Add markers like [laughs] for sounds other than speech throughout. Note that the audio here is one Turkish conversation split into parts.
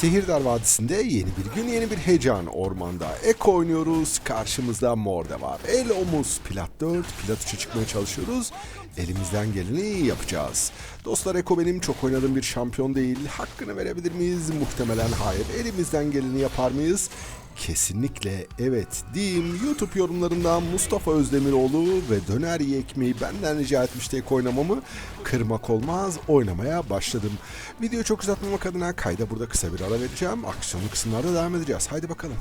Sehirdar Vadisi'nde yeni bir gün yeni bir heyecan ormanda. Eko oynuyoruz. Karşımızda Morde var. El omuz plat 4. Plat 3'e çıkmaya çalışıyoruz. Elimizden geleni yapacağız. Dostlar Eko benim çok oynadığım bir şampiyon değil. Hakkını verebilir miyiz? Muhtemelen hayır. Elimizden geleni yapar mıyız? Kesinlikle evet diyeyim. YouTube yorumlarından Mustafa Özdemiroğlu ve Döner Ye benden rica etmişti ek oynamamı. Kırmak olmaz oynamaya başladım. Videoyu çok uzatmamak adına kayda burada kısa bir ara vereceğim. Aksiyonlu kısımlarda devam edeceğiz. Haydi bakalım.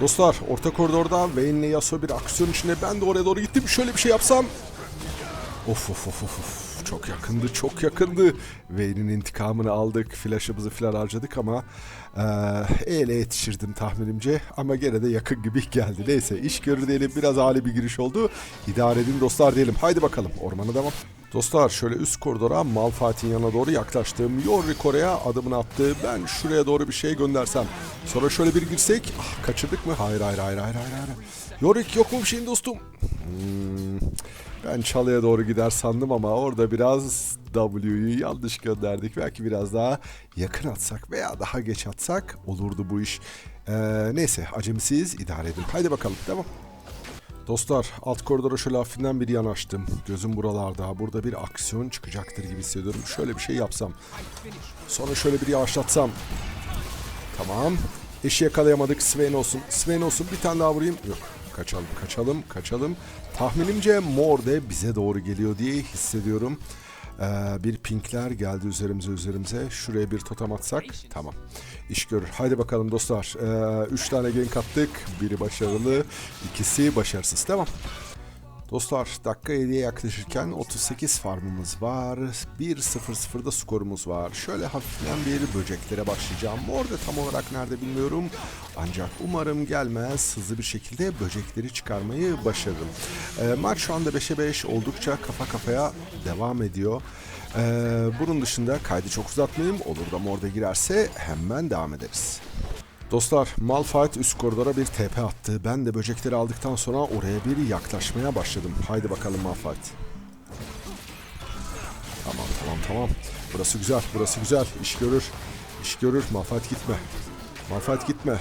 Dostlar orta koridorda Vayne ile Yasuo bir aksiyon içinde ben de oraya doğru gittim. Şöyle bir şey yapsam. Of of of of of. Çok yakındı, çok yakındı. Vayne'in intikamını aldık. Flash'ımızı filan harcadık ama eee ele yetişirdim tahminimce. Ama gene de yakın gibi geldi. Neyse iş görür diyelim. Biraz hali bir giriş oldu. İdare edin dostlar diyelim. Haydi bakalım ormana devam. Dostlar şöyle üst koridora Malphite'in yanına doğru yaklaştım. Yorick oraya adımını attı. Ben şuraya doğru bir şey göndersem. Sonra şöyle bir girsek. Ah kaçırdık mı? Hayır hayır hayır hayır hayır. hayır. Yorick yok mu bir şeyin dostum? Hmm, ben çalıya doğru gider sandım ama orada biraz W'yu yanlış gönderdik. Belki biraz daha yakın atsak veya daha geç atsak olurdu bu iş. Ee, neyse acemisiz idare edin. Haydi bakalım devam. Dostlar alt koridora şöyle hafifinden bir yanaştım. Gözüm buralarda. Burada bir aksiyon çıkacaktır gibi hissediyorum. Şöyle bir şey yapsam. Sonra şöyle bir yavaşlatsam. Tamam. Eşi yakalayamadık. Sven olsun. Sven olsun. Bir tane daha vurayım. Yok. Kaçalım, kaçalım, kaçalım. Tahminimce mor de bize doğru geliyor diye hissediyorum. Ee, bir pinkler geldi üzerimize üzerimize. Şuraya bir totem atsak. Tamam. İş görür. Haydi bakalım dostlar. Ee, üç tane gank attık. Biri başarılı. ikisi başarısız. Tamam. Dostlar dakika 7'ye yaklaşırken 38 farmımız var. 1-0-0'da skorumuz var. Şöyle hafiften bir böceklere başlayacağım. Orada tam olarak nerede bilmiyorum. Ancak umarım gelmez hızlı bir şekilde böcekleri çıkarmayı başarırım. Ee, maç şu anda 5'e 5 oldukça kafa kafaya devam ediyor. Ee, bunun dışında kaydı çok uzatmayayım. Olur da morda girerse hemen devam ederiz. Dostlar Malphite üst koridora bir TP attı. Ben de böcekleri aldıktan sonra oraya bir yaklaşmaya başladım. Haydi bakalım Malphite. Tamam tamam tamam. Burası güzel burası güzel. İş görür. İş görür. Malphite gitme. Malphite gitme.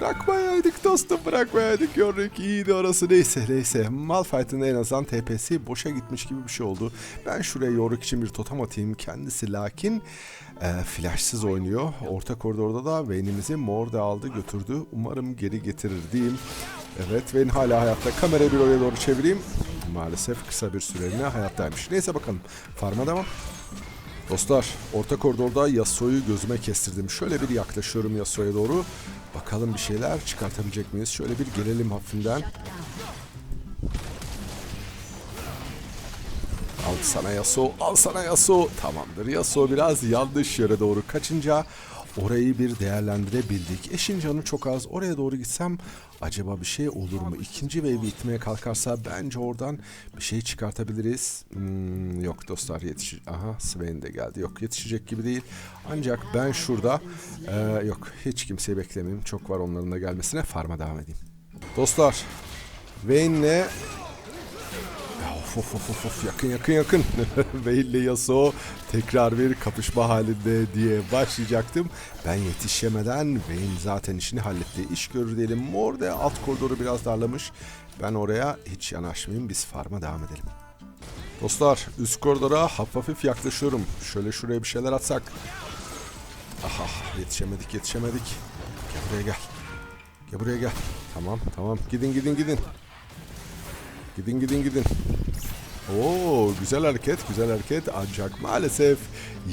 Bırakmayaydık dostum bırakmayaydık. Yorick iyiydi orası. Neyse neyse. Malphite'ın en azından TP'si boşa gitmiş gibi bir şey oldu. Ben şuraya Yorick için bir totem atayım. Kendisi lakin e, flashsız oynuyor. Orta koridorda da Vayne'imizi mor da aldı götürdü. Umarım geri getirir diyeyim. Evet Vayne hala hayatta. Kamerayı bir oraya doğru çevireyim. Maalesef kısa bir süreliğine hayattaymış. Neyse bakalım. Farma devam. Dostlar orta koridorda Yasuo'yu gözüme kestirdim. Şöyle bir yaklaşıyorum Yasuo'ya doğru. Bakalım bir şeyler çıkartabilecek miyiz? Şöyle bir gelelim hafifinden. Al sana Yasuo, al sana Yasuo. Tamamdır. Yasuo biraz yanlış yere doğru kaçınca orayı bir değerlendirebildik. Eşin canı çok az. Oraya doğru gitsem acaba bir şey olur mu? İkinci wave'i itmeye kalkarsa bence oradan bir şey çıkartabiliriz. Hmm, yok dostlar yetişir. Aha Sven de geldi. Yok yetişecek gibi değil. Ancak ben şurada e, yok hiç kimseyi beklemeyeyim. Çok var onların da gelmesine. Farma devam edeyim. Dostlar Vayne'le Of of of of yakın yakın yakın. [laughs] Veil Yasuo tekrar bir kapışma halinde diye başlayacaktım. Ben yetişemeden Vayne zaten işini halletti. İş görür diyelim. Mor da alt koridoru biraz darlamış. Ben oraya hiç yanaşmayayım. Biz farma devam edelim. Dostlar üst koridora hafif hafif yaklaşıyorum. Şöyle şuraya bir şeyler atsak. Aha yetişemedik yetişemedik. Gel buraya gel. Gel buraya gel. Tamam tamam gidin gidin gidin. Gidin gidin gidin. Oo güzel hareket güzel hareket ancak maalesef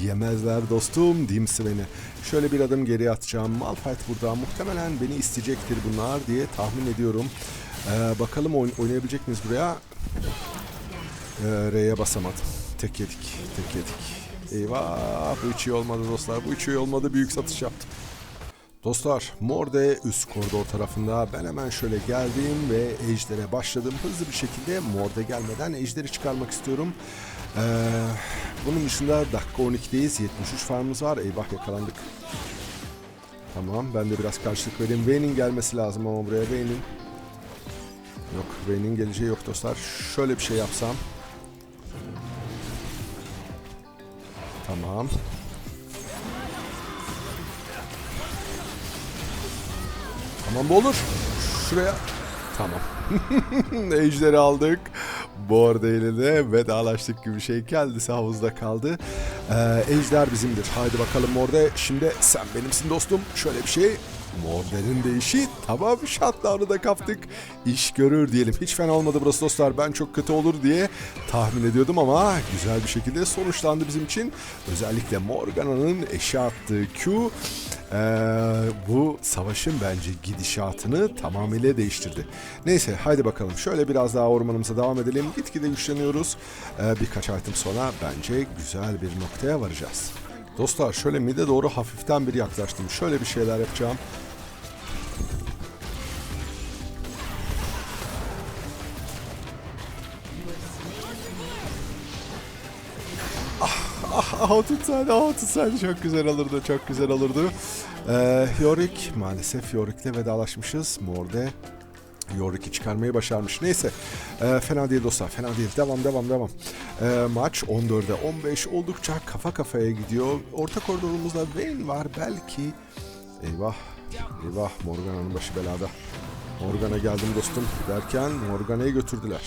yemezler dostum diyeyim Sven'i. Şöyle bir adım geri atacağım. Malphite burada muhtemelen beni isteyecektir bunlar diye tahmin ediyorum. Ee, bakalım oyn- oynayabilecek miyiz buraya? Ee, R'ye basamadım. Tek yedik tek yedik. Eyvah bu hiç iyi olmadı dostlar bu hiç iyi olmadı büyük satış yaptım. Dostlar Morde üst koridor tarafında ben hemen şöyle geldim ve Ejder'e başladım. Hızlı bir şekilde Morde gelmeden Ejder'i çıkarmak istiyorum. Ee, bunun dışında dakika 12'deyiz. 73 farmımız var. Eyvah yakalandık. Tamam ben de biraz karşılık vereyim. Vayne'in gelmesi lazım ama buraya Vayne'in. Yok Vayne'in geleceği yok dostlar. Şöyle bir şey yapsam. Tamam. Tamam bu olur. Şuraya. Tamam. [laughs] Ejderi aldık. Borda ile de vedalaştık gibi şey kendisi havuzda kaldı. Ee, ejder bizimdir. Haydi bakalım Morda. Şimdi sen benimsin dostum. Şöyle bir şey. Morden'in değişi tamam shutdown'ı da kaptık. İş görür diyelim. Hiç fena olmadı burası dostlar. Ben çok kötü olur diye tahmin ediyordum ama güzel bir şekilde sonuçlandı bizim için. Özellikle Morgana'nın eşe attığı Q ee, bu savaşın bence gidişatını tamamıyla değiştirdi. Neyse haydi bakalım şöyle biraz daha ormanımıza devam edelim. Gitgide güçleniyoruz. Ee, birkaç item sonra bence güzel bir noktaya varacağız. Dostlar şöyle mide doğru hafiften bir yaklaştım. Şöyle bir şeyler yapacağım. Ah o tutsaydı, o tutsaydı çok güzel olurdu, çok güzel olurdu. Ee, Yorick, maalesef Yorick'le vedalaşmışız. Morde Yorick'i çıkarmayı başarmış. Neyse, ee, fena değil dostlar, fena değil. Devam, devam, devam. Ee, maç 14'e 15 oldukça kafa kafaya gidiyor. Orta koridorumuzda Vayne var belki. Eyvah, eyvah Morgana'nın başı belada. Morgana geldim dostum derken Morgana'yı götürdüler.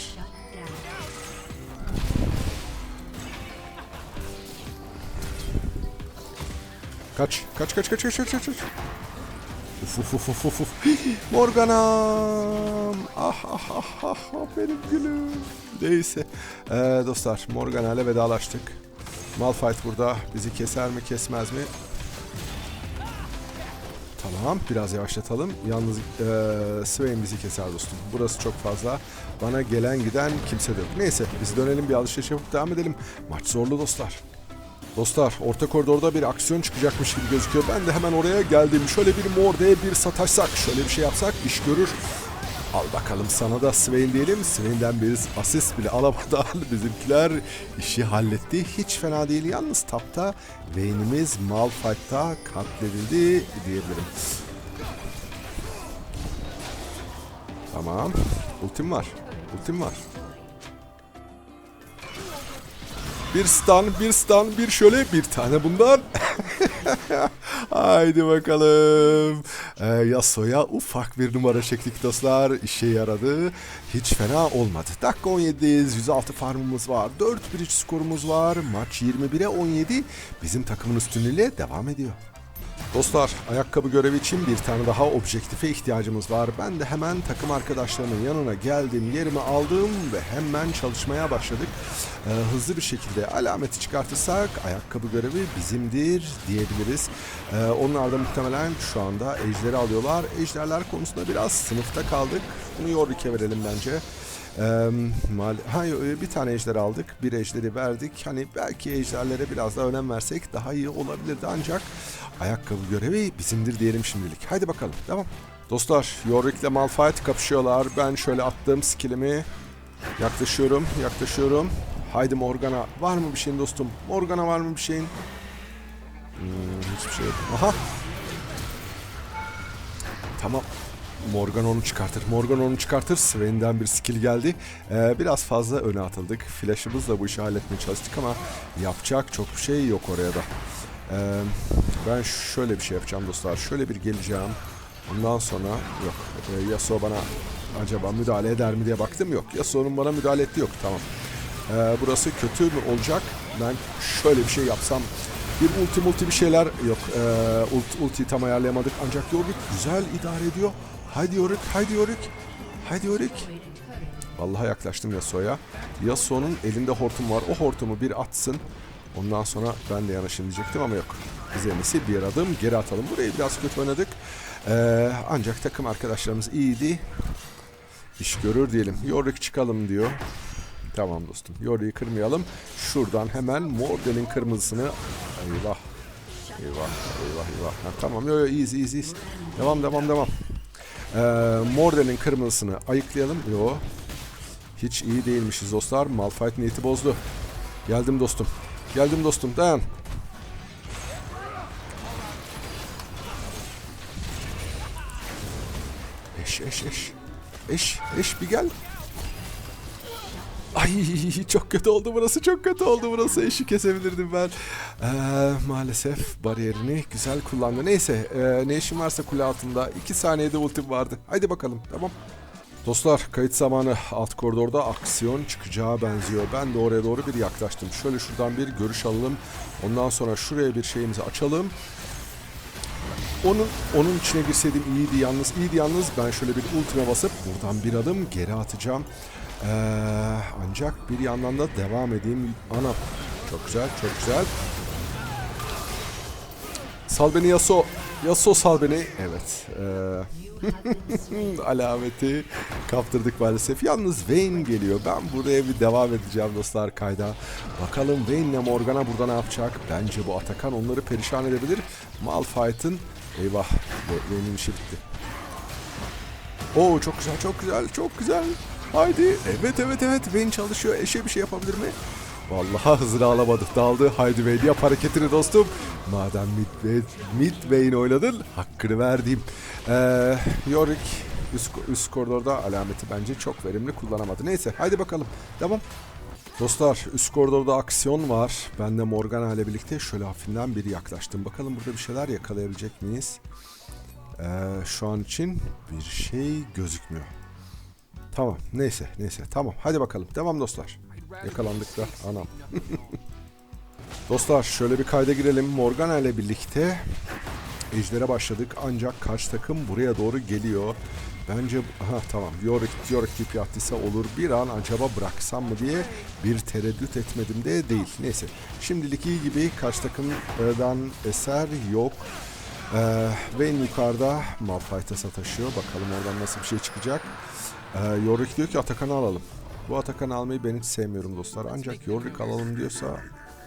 Kaç. Kaç kaç kaç kaç kaç kaç. Uf uf uf uf uf. Morgana'm. Ah ah ah ah ah benim gülüm. Neyse. Ee, dostlar Morgana ile vedalaştık. Malphite burada. Bizi keser mi kesmez mi? Tamam biraz yavaşlatalım. Yalnız ee, Swain bizi keser dostum. Burası çok fazla. Bana gelen giden kimse de yok. Neyse biz dönelim bir alışveriş yapıp devam edelim. Maç zorlu dostlar. Dostlar orta koridorda bir aksiyon çıkacakmış gibi gözüküyor. Ben de hemen oraya geldim. Şöyle bir mordeye bir sataşsak, şöyle bir şey yapsak iş görür. Al bakalım sana da Swain diyelim. Swain'den bir asist bile alamadan [laughs] bizimkiler işi halletti. Hiç fena değil. Yalnız tapta Vayne'imiz Malphite'da katledildi diyebilirim. Tamam. Ultim var. Ultim var. Bir stun, bir stun, bir şöyle, bir tane bundan. [laughs] Haydi bakalım. Ee, Yasuo'ya ufak bir numara çektik dostlar. İşe yaradı. Hiç fena olmadı. Dakika 17'deyiz. 106 farmımız var. 4-1 skorumuz var. Maç 21'e 17. Bizim takımın üstünlüğüyle devam ediyor. Dostlar ayakkabı görevi için bir tane daha objektife ihtiyacımız var. Ben de hemen takım arkadaşlarımın yanına geldim, yerimi aldım ve hemen çalışmaya başladık. Ee, hızlı bir şekilde alameti çıkartırsak ayakkabı görevi bizimdir diyebiliriz. Ee, onlar da muhtemelen şu anda ejderi alıyorlar. Ejderler konusunda biraz sınıfta kaldık. Bunu Yorick'e verelim bence. Ee, hayır, bir tane ejder aldık. Bir ejderi verdik. Hani belki ejderlere biraz daha önem versek daha iyi olabilirdi ancak ayakkabı görevi bizimdir diyelim şimdilik. Haydi bakalım devam. Dostlar Yorick ile Malphite kapışıyorlar. Ben şöyle attığım skillimi yaklaşıyorum, yaklaşıyorum. Haydi Morgana. Var mı bir şeyin dostum? Morgana var mı bir şeyin? Hmm, hiçbir şey yok. Aha. Tamam. Morgan onu çıkartır. Morgan onu çıkartır. Sven'den bir skill geldi. Ee, biraz fazla öne atıldık. Flash'ımızla bu işi halletmeye çalıştık ama yapacak çok bir şey yok oraya da. Ee, ben şöyle bir şey yapacağım dostlar. Şöyle bir geleceğim. Ondan sonra yok. Ee, Yasuo bana acaba müdahale eder mi diye baktım. Yok. Yasuo'nun bana müdahale etti yok. Tamam. Ee, burası kötü mü olacak? Ben şöyle bir şey yapsam bir ulti multi bir şeyler yok. Ee, ulti, ultiyi tam ayarlayamadık ancak Yorick güzel idare ediyor. Haydi Yorick, haydi Yorick. Haydi Yorick. Vallahi yaklaştım Yasuo'ya. Yasuo'nun elinde hortum var. O hortumu bir atsın. Ondan sonra ben de yanaşayım diyecektim ama yok. Biz bir adım geri atalım. Burayı biraz kötü oynadık. Ee, ancak takım arkadaşlarımız iyiydi. İş görür diyelim. Yorick çıkalım diyor. Tamam dostum. Yorick'i kırmayalım. Şuradan hemen Morden'in kırmızısını... Eyvah. Eyvah, eyvah, eyvah. Ha, tamam, yo yo easy, easy. Devam, devam, devam. Ee, Morden'in kırmızısını ayıklayalım. Yo. Hiç iyi değilmişiz dostlar. Malphite niyeti bozdu. Geldim dostum. Geldim dostum. Dayan. Eş, eş, eş. Eş, eş bir gel. Ay çok kötü oldu burası çok kötü oldu burası eşi kesebilirdim ben. Ee, maalesef bariyerini güzel kullandı. Neyse ee, ne işim varsa kule altında 2 saniyede ultim vardı. Haydi bakalım tamam. Dostlar kayıt zamanı alt koridorda aksiyon çıkacağı benziyor. Ben de oraya doğru bir yaklaştım. Şöyle şuradan bir görüş alalım. Ondan sonra şuraya bir şeyimizi açalım. Onun onun içine girseydim iyiydi yalnız. iyiydi yalnız. Ben şöyle bir ultime basıp buradan bir adım geri atacağım. Ee, ancak bir yandan da devam edeyim. Ana çok güzel çok güzel. Sal beni Yasuo. Yasuo sal beni. Evet. Ee, [laughs] alameti kaptırdık maalesef. Yalnız Vayne geliyor. Ben buraya bir devam edeceğim dostlar kayda. Bakalım Vayne ile Morgana burada ne yapacak? Bence bu Atakan onları perişan edebilir. Malphite'ın eyvah Vayne'in işi bitti. Oo çok güzel çok güzel çok güzel. Haydi. Evet evet evet Vayne çalışıyor. Eşe bir şey yapabilir mi? Vallahi hızını alamadık daldı. Haydi Vayne yap hareketini dostum. Madem mid, mid Vayne oynadın hakkını verdim. Ee, Yorick üst, üst koridorda alameti bence çok verimli kullanamadı. Neyse haydi bakalım. Devam. Dostlar üst koridorda aksiyon var. Ben de Morgana ile birlikte şöyle hafifinden bir yaklaştım. Bakalım burada bir şeyler yakalayabilecek miyiz? Ee, şu an için bir şey gözükmüyor. Tamam neyse neyse tamam hadi bakalım devam dostlar. Yakalandık da anam. [laughs] dostlar şöyle bir kayda girelim. Morgana ile birlikte Ejder'e başladık ancak karşı takım buraya doğru geliyor. Bence aha tamam Yorick, Yorick tipi attıysa olur. Bir an acaba bıraksam mı diye bir tereddüt etmedim de değil. Neyse şimdilik iyi gibi karşı takımdan eser yok. Ee, ve yukarıda Malphite'a sataşıyor. Bakalım oradan nasıl bir şey çıkacak. Ee, Yorick diyor ki Atakan'ı alalım. Bu Atakan'ı almayı ben hiç sevmiyorum dostlar. Ancak Yorick alalım diyorsa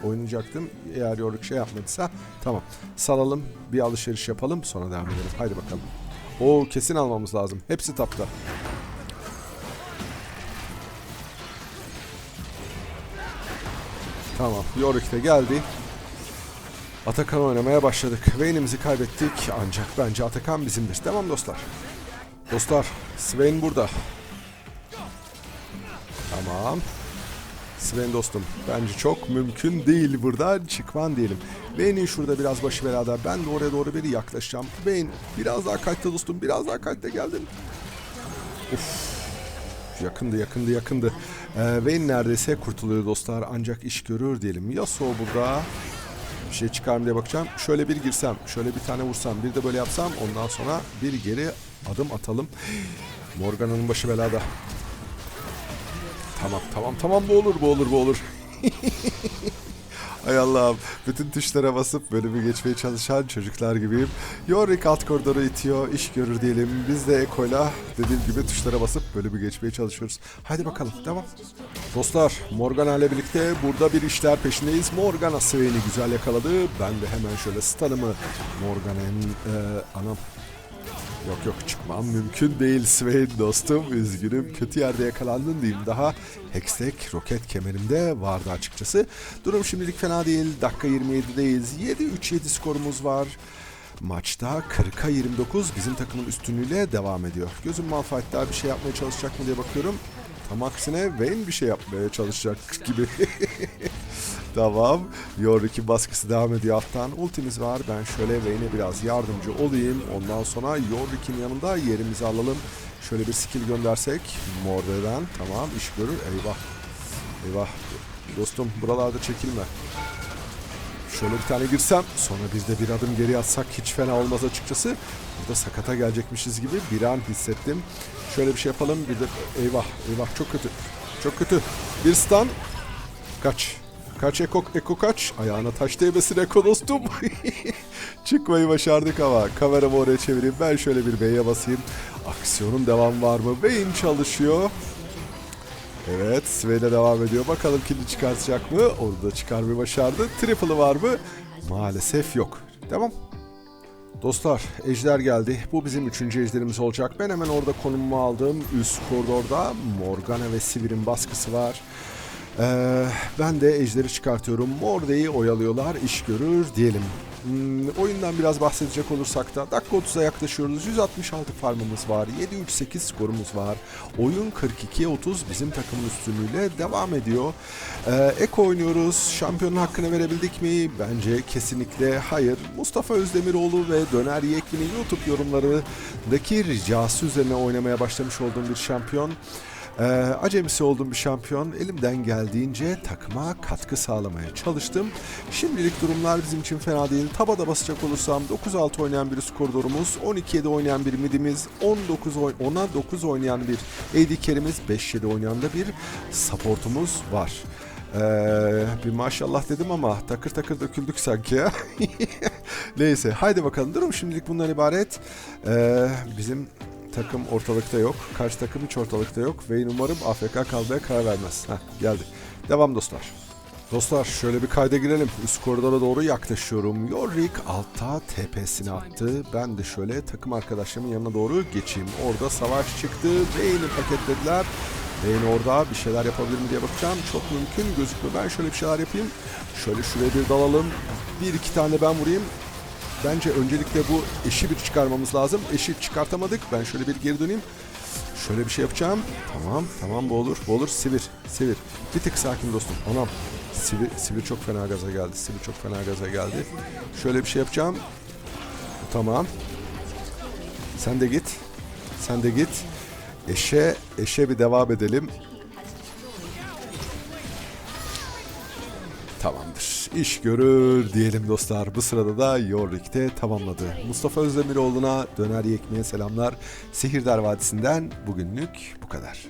oynayacaktım. Eğer Yorick şey yapmadıysa tamam. Salalım bir alışveriş yapalım sonra devam edelim. Haydi bakalım. O kesin almamız lazım. Hepsi tapta. Tamam. Yorick de geldi. Atakan oynamaya başladık. Vayne'imizi kaybettik ancak bence Atakan bizimdir. Tamam dostlar. Dostlar Swain burada. Tamam. Sven dostum bence çok mümkün değil buradan çıkman diyelim. Vayne'in şurada biraz başı belada. Ben de oraya doğru bir yaklaşacağım. Vayne biraz daha kaçta dostum biraz daha kaçta geldin. Uf. Yakındı yakındı yakındı. Ee, Vayne neredeyse kurtuluyor dostlar ancak iş görür diyelim. Yasuo burada. Bir şey çıkar mı diye bakacağım. Şöyle bir girsem, şöyle bir tane vursam, bir de böyle yapsam ondan sonra bir geri adım atalım. Morgana'nın başı belada. Tamam tamam tamam bu olur bu olur bu olur. [laughs] Ay Allah'ım. Bütün tuşlara basıp bölümü geçmeye çalışan çocuklar gibiyim. Yorick alt koridoru itiyor. iş görür diyelim. Biz de Eko'yla dediğim gibi tuşlara basıp bölümü geçmeye çalışıyoruz. Hadi bakalım. Devam. Dostlar Morgana ile birlikte burada bir işler peşindeyiz. Morgana Swain'i güzel yakaladı. Ben de hemen şöyle stun'ımı Morgana'nın e, anam Yok yok çıkmam mümkün değil Swain dostum. Üzgünüm kötü yerde yakalandın diyeyim. Daha Hextech roket kemerimde vardı açıkçası. Durum şimdilik fena değil. Dakika 27'deyiz. 7-3-7 skorumuz var. Maçta 40'a 29 bizim takımın üstünlüğüyle devam ediyor. Gözüm Malphite bir şey yapmaya çalışacak mı diye bakıyorum. Tam aksine Vayne bir şey yapmaya çalışacak gibi. [laughs] Tamam. Yorick'in baskısı devam ediyor alttan. Ultimiz var. Ben şöyle Vayne'e biraz yardımcı olayım. Ondan sonra Yorick'in yanında yerimizi alalım. Şöyle bir skill göndersek. Morde'den. Tamam iş görür. Eyvah. Eyvah. Dostum buralarda çekilme. Şöyle bir tane girsem sonra biz de bir adım geri atsak hiç fena olmaz açıkçası. Burada sakata gelecekmişiz gibi bir an hissettim. Şöyle bir şey yapalım. Bir de eyvah eyvah çok kötü. Çok kötü. Bir stun. Kaç. Kaç Eko, Eko kaç. Ayağına taş değmesin Eko dostum. [laughs] Çıkmayı başardık ama kameramı oraya çevireyim. Ben şöyle bir B'ye basayım. Aksiyonun devam var mı? Beyin çalışıyor. Evet Sven'e devam ediyor. Bakalım kilini çıkartacak mı? Onu da çıkarmayı başardı. Triple'ı var mı? Maalesef yok. Devam. Dostlar ejder geldi. Bu bizim üçüncü ejderimiz olacak. Ben hemen orada konumumu aldım. Üst koridorda Morgana ve Sivir'in baskısı var. Ee, ben de ejderi çıkartıyorum. Morde'yi oyalıyorlar. iş görür diyelim. Hmm, oyundan biraz bahsedecek olursak da dakika 30'a yaklaşıyoruz. 166 farmımız var. 7-3-8 skorumuz var. Oyun 42-30 bizim takımın üstünlüğüyle devam ediyor. Ee, ek oynuyoruz. Şampiyonun hakkını verebildik mi? Bence kesinlikle hayır. Mustafa Özdemiroğlu ve Döner Yekli'nin YouTube yorumlarındaki ricası üzerine oynamaya başlamış olduğum bir şampiyon. Ee, acemisi olduğum bir şampiyon. Elimden geldiğince takıma katkı sağlamaya çalıştım. Şimdilik durumlar bizim için fena değil. Tabada basacak olursam 9-6 oynayan bir skorderumuz, 12-7 oynayan bir midimiz, 19 oy- 10'a 9 oynayan bir AD carry'miz, 5-7 oynayan da bir supportumuz var. Ee, bir maşallah dedim ama takır takır döküldük sanki ya. [laughs] Neyse haydi bakalım durum şimdilik bundan ibaret. Ee, bizim takım ortalıkta yok. Karşı takım hiç ortalıkta yok. Ve umarım AFK kalmaya karar vermez. Heh, geldi. Devam dostlar. Dostlar şöyle bir kayda girelim. Üst koridora doğru yaklaşıyorum. Yorick altta TP'sini attı. Ben de şöyle takım arkadaşlarımın yanına doğru geçeyim. Orada savaş çıktı. Vayne'i paketlediler. Vayne orada bir şeyler yapabilir mi diye bakacağım. Çok mümkün gözükmüyor. Ben şöyle bir şeyler yapayım. Şöyle şuraya bir dalalım. Bir iki tane ben vurayım. Bence öncelikle bu eşi bir çıkarmamız lazım. Eşi çıkartamadık. Ben şöyle bir geri döneyim. Şöyle bir şey yapacağım. Tamam, tamam bu olur. Bu olur. Sivir, sivir. Bir tık sakin dostum. Anam. Sivir, sivir çok fena gaza geldi. Sivir çok fena gaza geldi. Şöyle bir şey yapacağım. Tamam. Sen de git. Sen de git. Eşe, eşe bir devam edelim. İş görür diyelim dostlar. Bu sırada da Yorick'te tamamladı. Mustafa Özdemiroğlu'na döner yekmeye selamlar. Sihirdar Vadisi'nden bugünlük bu kadar.